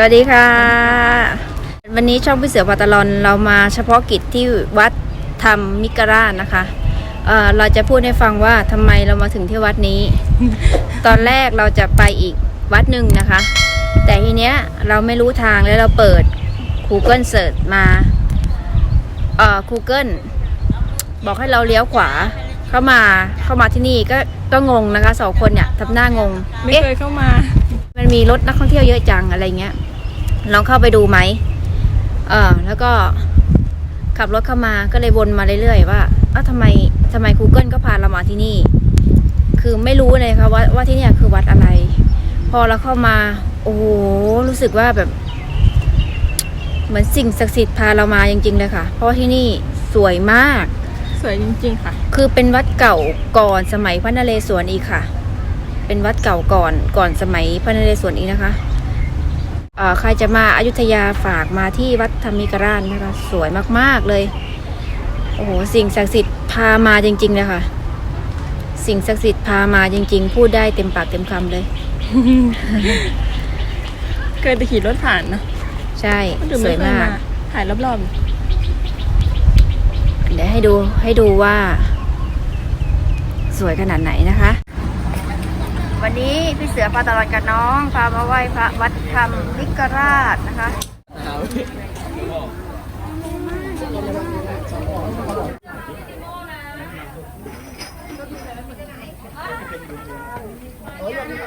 สวัสดีค่ะ วันนี้ช่องพี่เสือปาตลอนเรามาเฉพาะกิจที่วัดธรรมมิกราชนะคะเอ่อเราจะพูดให้ฟังว่าทำไมเรามาถึงที่วัดนี้ ตอนแรกเราจะไปอีกวัดหนึ่งนะคะ แต่ทีเนี้ยเราไม่รู้ทางแล้วเราเปิด Google Search มาเอ่อ Google บอกให้เราเลี้ยวขวาเข้ามาเข้ามาที่นี่ก็ก็งงนะคะสองคนเนี่ยทำหน้างง ไม่เอ๊ะเคยเข้ามา มันมีรถนักท่องเที่ยวเยอะจังอะไรเงี้ย ลองเข้าไปดูไหมเออแล้วก็ขับรถเข้ามาก็เลยวนมาเรื่อยๆว่าเอ้าทำไมทำไม Google ก็พาเรามาที่นี่ คือไม่รู้เลยค่ะว่าว่าที่เนี่ยคือวัดอะไร พอเราเข้ามา โอ้โหรู้สึกว่าแบบ เหมือนสิ่งศักดิ์สิทธิ์พาเรามาจริง ๆ เลยค่ะ เพราะว่าที่นี่สวยมาก สวยจริง ๆ ค่ะ คือเป็นวัดเก่าก่อนสมัยพระนเรศวรอีกค่ะ เป็นวัดเก่าก่อนก่อนสมัยพระนเรศวรอีกนะคะเอ่อ ใครจะมาอายุทยาฝากมาที่วัดธรรมิกราชนะคะ สวยมากๆเลย โอ้โห สิ่งศักดิ์สิทธิ์พามาจริงๆเลยค่ะ สิ่งศักดิ์สิทธิ์พามาจริง ๆ พูดได้เต็มปากเต็มคำเลย เคยไปขี่รถผ่านนะ ใช่คนอื่นสไม่วยเคยมากมาถ่ายรอบเดี๋ยวให้ดูให้ดูว่า สวยขนาดไหนนะคะ วันนี้พี่เสือพาตลอดกับน้องพามาไหว้พระวัดธรรมนิกราชนะคะ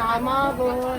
ตายมากเลย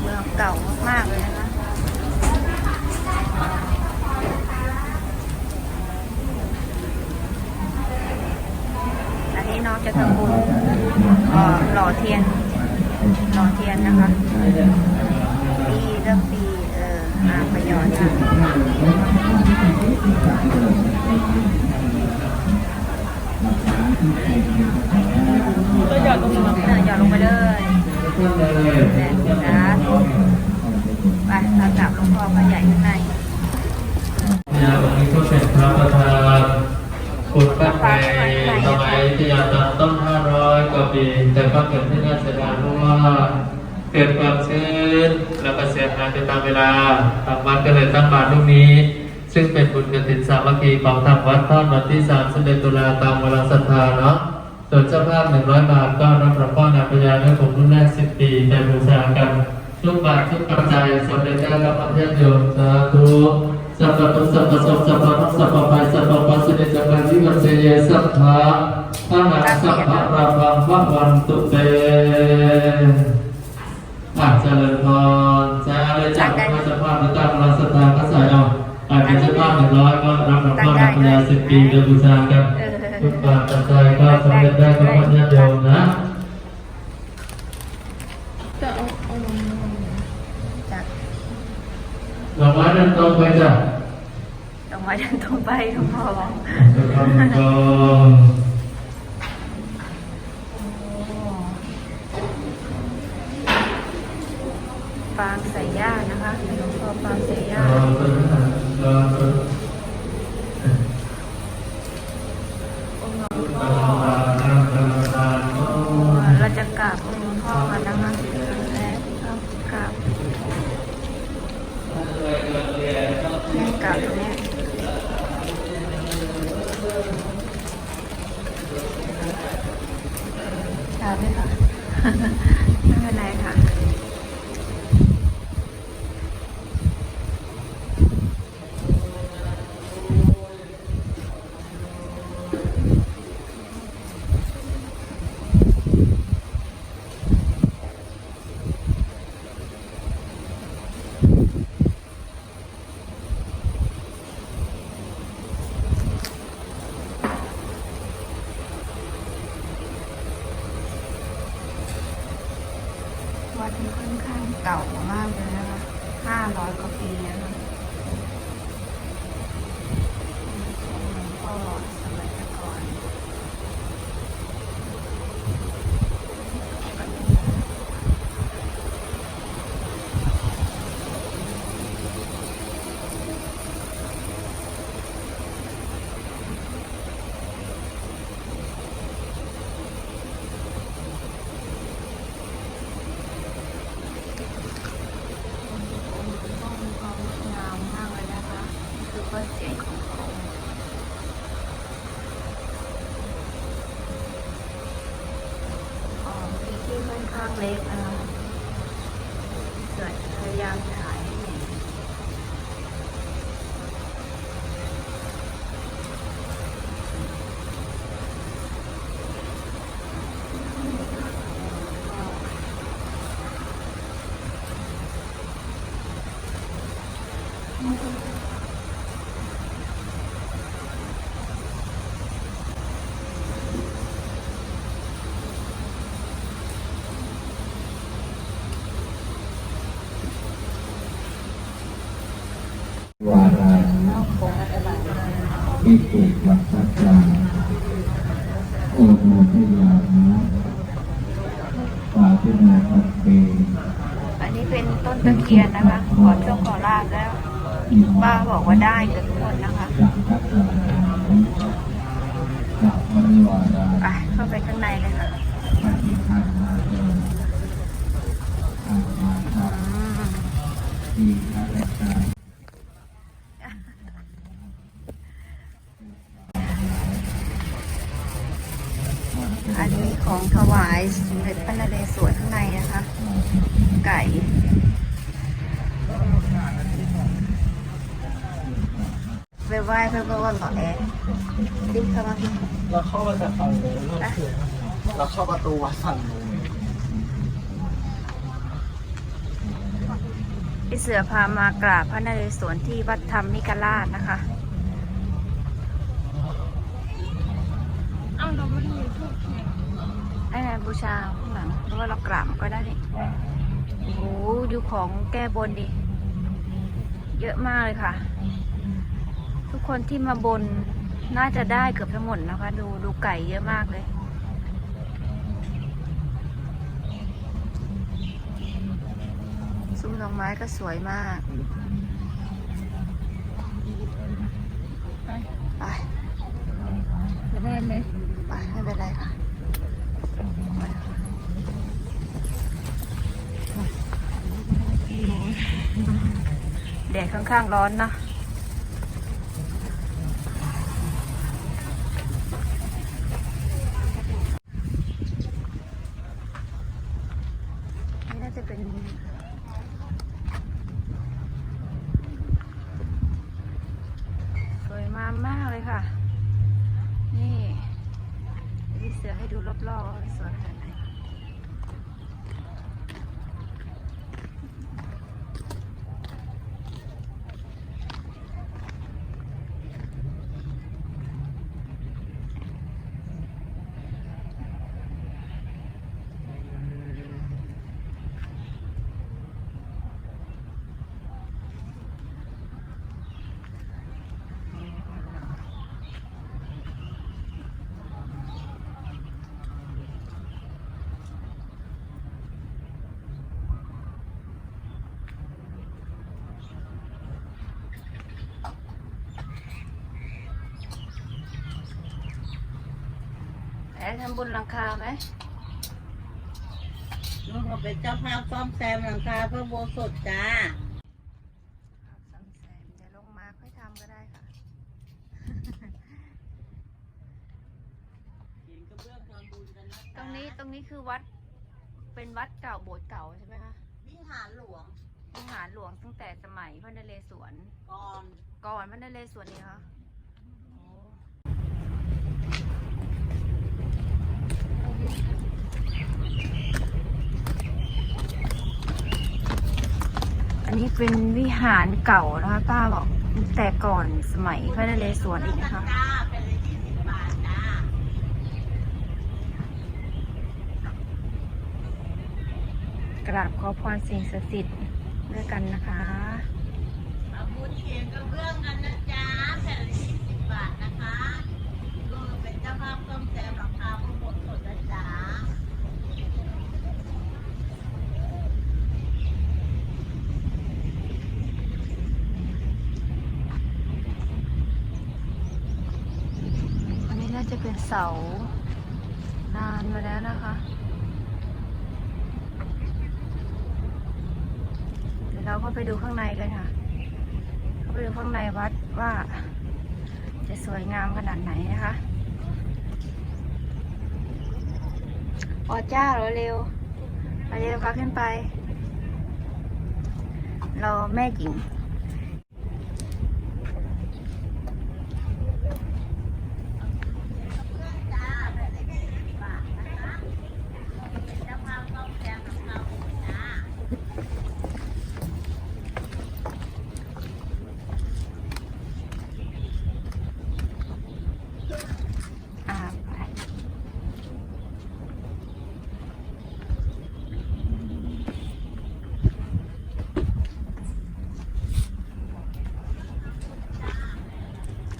เมืองเก่ามากๆเลยนะคะ อันนี้น้องจะทำบุญเอ่อหล่อเทียน หล่อเทียนนะคะ ปีเริ่มปี เอออ่าประยอนค่ะ ๆ ก็หยอดตรงนี้เออหย่อนลงไปเลยสาธุไปเรากลับลวงพ่อพระใหญ่ข้างในยาวันนี้ก็เป็นพระประธานปุตตะในสมัยที่ยาตอนต้น500กว่าปี แต่ก็เกิดที่น่าเสียดายเพราะว่าเกิดความชื้นแล้วก็เสียหายไปตามเวลาทางวัดก็เลยตั้งบาตรลูกนี้ ซึ่งเป็นบุญกฐินสามัคคีของทางวัดทอดวันที่31ตุลาตามเวลาศรัทธาเนาะส่วนเจ้าภาพ100 บาทก็รับหลวงพ่อนาพยาด้วยผมรุ่นแรก 10 ปีแต่บูชากันทุกบาททุกปัจจัยสมเด็จเจ้ากับพระเทพโยมสาธุสัพพะทุสัพพะสมสัพพะทุกสัพพะไปสัพพะปัสสินิสัพพะวิวัสเสยสัพพะพระนาสัพพะราภังพระวันตุเตอาเจริญพรใช้อะไรจากพระเจ้าภาพหรือตามราศรัทธาก็ใส่เอา อาจจ้าภาพหนึ่งร้อยก็รับหลวงพ่อนาพยาสิบปีเดือบูชากันทุกบาทปัจจัยก็สำเร็จได้กับพระญาติโยมนะดอกไม้เดินตรงไปจ้ะดอกไม้เดินตรงไปหลวงพ่อบอกจะทำก็ปางใส่ย่านะคะหลวงพ่อปางใส่ย่า ค่อนข้างเล็กนะคะเกิดพยายามถ่ายให้เห็นวาราอิ ปุวัตจจาโอโมทยานะปาติโนปัตเตอันนี้เป็นต้นตะเคียนนะคะขอโชคขอลาบแล้วป้าบอกว่าได้กับทุกคนนะคะจักกัจจาจักวริวาราไปเข้าไปข้างในเลยค่ะ ปฏิคันนาเตอามาตา อืม ทีฆะรัจจา อันนี้ของถวายสมเด็จพระนเรศวรข้างในนะคะ ไก่ ไปไหว้เพื่อนก่อนต่อแอร์ดิ้นเข้ามาที่เราเข้ามาจากฝั่งนู้นเราคือเราเข้าประตูวัดฝั่งนู้นพี่เสือพามากราบพระนเรศวรที่วัดธรรมมิกราชนะคะอ้าวเราไม่ได้ยินทุกไอ้นายบูชาข้างหลังเพราะว่าเรากราบมันก็ได้นี่โอ้โหดูของแก้บนดิ เยอะมากเลยค่ะ ทุกคนที่มาบนน่าจะได้เกือบทั้งหมดนะคะ ดูดูไก่เยอะมากเลย ซุ้มดอกไม้ก็สวยมากไปจะได้ไหมไปไม่เป็นไรค่ะแดดค่อนข้างร้อนนะ นี่น่าจะเป็น สวยมากมากเลยค่ะ นี่พี่เสือให้ดูรอบๆว่าสวยขนาดไหน แอน ทำบุญหลังคาไหมลูกเอาเป็นเจ้าภาพซ่อมแซมหลังคาพระโบสถจ้าซ่อมแซมเดี๋ยวลงมาค่อยทำก็ได้ค่ะตรงนี้ตรงนี้คือวัด เป็นวัดเก่าโบสถ์เก่าใช่ไหมคะวิหารหลวงวิหารหลวงตั้งแต่สมัยพระนเรศวรก่อนก่อนพระนเรศวรนี่คะ อันนี้เป็นวิหารเก่านะคะป้าบอกแต่ก่อนสมัยพระนเรศวรอีกนะคะกราบขอพรสิ่งศักดิ์สิทธิ์ด้วยกันนะคะ เอาบุญเขียนกระเบื้องกันนะจ๊ะแผ่นละยี่สิบบาทนะคะก็เป็นเจ้าภาพซ่อมแซมหลังคาพระโบสถ์นะจ๊ะ อันนี้น่า จะเป็นเสานานมาแล้วนะคะเดี๋ยวเราก็ไปดูข้างในกันค่ะเข้าไปดูข้างในวัดว่า จะสวยงามขนาดไหนนะคะออจ้าเร็วเร็วไปเร็วค่ะขึ้นไป เราแม่หญิง เจ้าภาพซ่อมแซมหลังคาโบสถ์จ้า อ่าไป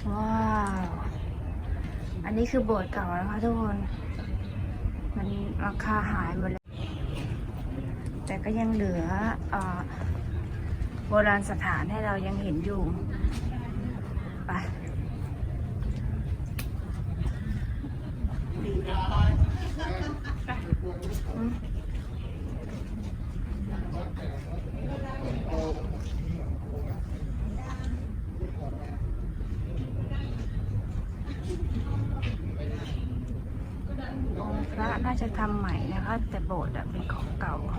ว้าว อั นี้คือโบสถ์เก่านะคะทุกคน มันราคาหายหมดเลย แต่ก็ยังเหลืออโบราณสถานให้เรายังเห็นอยู่ ไปอืมองค์พระ น่าจะทำใหม่นะคะ แต่โบสถ์อะเป็นของเก่าเรา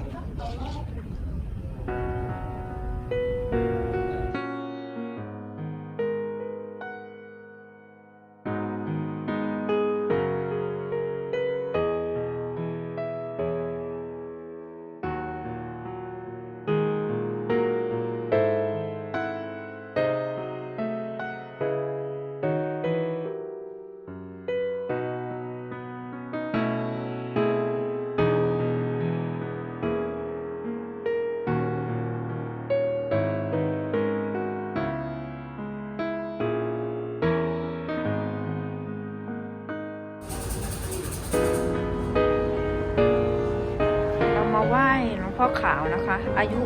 อายุ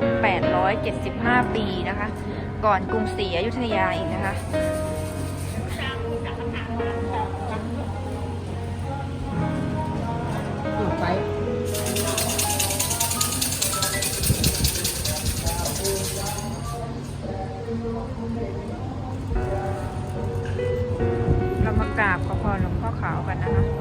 875 ปีนะคะ ก่อนกรุงศรีอยุธยาอีกนะคะเรามากราบขอพรหลวงพ่อขาวกันนะคะมาบุญนะจ๊ะ